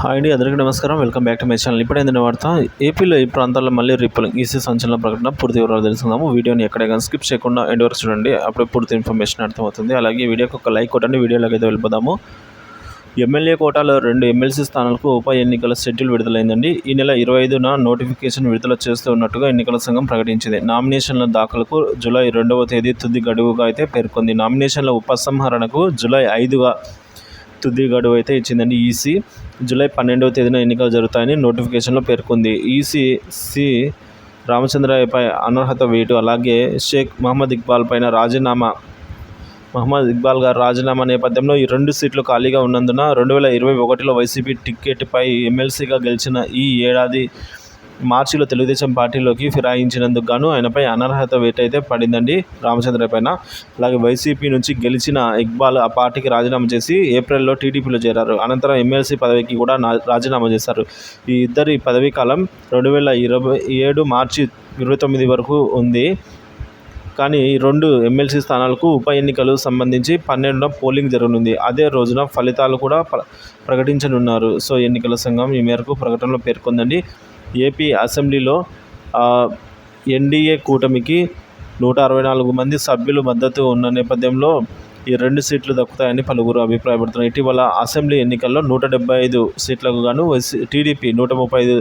Hi అండి అందరికీ నమస్కారం. Welcome back to my channel. ఇప్పుడైందిన వార్త ఏపీలో ఈ ప్రాంతాల్లో మళ్ళీ రీపోలింగ్ ఈసీ సంచలన ప్రకటన పూర్తి వివరాలు తెలుసుకుందాము. వీడియోని ఎక్కడైనా కానీ స్కిప్ చేయకుండా ఎండ్ వరకు చూడండి. అప్పుడే పూర్తి ఇన్ఫర్మేషన్ అర్థమవుతుంది. అలాగే వీడియోకి ఒక లైక్ కొట్టండి. వీడియోలోకి అయితే వెళ్ళిపోదాము. ఎమ్మెల్యే కోటాలో రెండు ఎమ్మెల్సీ స్థానాలకు ఉప ఎన్నికల షెడ్యూల్ విడుదలైందండి. ఈ నెల ఇరవై ఐదున నోటిఫికేషన్ విడుదల చేస్తూ ఉన్నట్టుగా ఎన్నికల సంఘం ప్రకటించింది. నామినేషన్ల దాఖలకు జూలై రెండవ తేదీ తుది గడువుగా అయితే పేర్కొంది. నామినేషన్ల ఉపసంహరణకు జూలై ఐదుగా తుది గడువు అయితే ఇచ్చిందండి ఈసీ. జూలై పన్నెండవ తేదీన ఎన్నికలు జరుగుతాయని నోటిఫికేషన్లో పేర్కొంది. ఈసీ సి రామచంద్రయ్యపై అనర్హత వేటు. అలాగే షేక్ మహమ్మద్ ఇక్బాల్ పైన రాజీనామా. మహమ్మద్ ఇక్బాల్ గారు రాజీనామా నేపథ్యంలో ఈ రెండు సీట్లు ఖాళీగా ఉన్నందున రెండు వేల ఇరవై ఒకటిలో వైసీపీ టిక్కెట్పై ఎమ్మెల్సీగా గెలిచిన ఈ ఏడాది మార్చిలో తెలుగుదేశం పార్టీలోకి ఫిరాయించినందుకు గాను ఆయనపై అనర్హత వేటైతే పడిందండి రామచంద్ర పైన. అలాగే వైసీపీ నుంచి గెలిచిన ఇక్బాల్ ఆ పార్టీకి రాజీనామా చేసి ఏప్రిల్లో టీడీపీలో చేరారు. అనంతరం ఎమ్మెల్సీ పదవికి కూడా రాజీనామా చేశారు. ఈ ఇద్దరి పదవీ కాలం రెండు వేల ఇరవై ఏడు మార్చి ఇరవై తొమ్మిది వరకు ఉంది. కానీ రెండు ఎమ్మెల్సీ స్థానాలకు ఉప ఎన్నికలు సంబంధించి పన్నెండున పోలింగ్ జరగనుంది. అదే రోజున ఫలితాలు కూడా ప్రకటించనున్నారు. సో ఎన్నికల సంఘం ఈ మేరకు ప్రకటనలో పేర్కొందండి. ఏపీ అసెంబ్లీలో ఎన్డీఏ కూటమికి నూట అరవై నాలుగు మంది సభ్యులు మద్దతు ఉన్న నేపథ్యంలో ఈ రెండు సీట్లు దక్కుతాయని పలువురు అభిప్రాయపడుతున్నారు. ఇటీవల అసెంబ్లీ ఎన్నికల్లో నూట డెబ్బై ఐదు సీట్లకు గాను టీడీపీ నూట ముప్పై ఐదు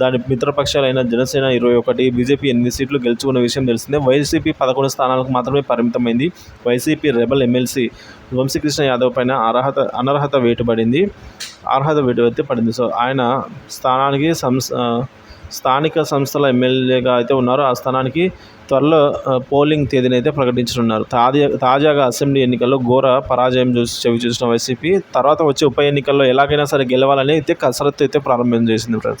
దాని మిత్రపక్షాలైన జనసేన ఇరవై ఒకటి బీజేపీ ఎనిమిది సీట్లు గెలుచుకున్న విషయం తెలిసిందే. వైసీపీ పదకొండు స్థానాలకు మాత్రమే పరిమితమైంది. వైసీపీ రెబల్ ఎమ్మెల్సీ వంశీకృష్ణ యాదవ్ పైన అర్హత అనర్హత వేటుబడింది. అర్హత విడివెత్తి పడింది. సో ఆయన స్థానానికి సంస్ స్థానిక సంస్థల ఎమ్మెల్యేగా అయితే ఉన్నారో. ఆ స్థానానికి త్వరలో పోలింగ్ తేదీని అయితే ప్రకటించనున్నారు. తాజా తాజాగా అసెంబ్లీ ఎన్నికల్లో ఘోర పరాజయం చూసి చవి చూసిన వైసీపీ తర్వాత వచ్చే ఉప ఎన్నికల్లో ఎలాగైనా సరే గెలవాలని అయితే కసరత్తు అయితే ప్రారంభం చేసింది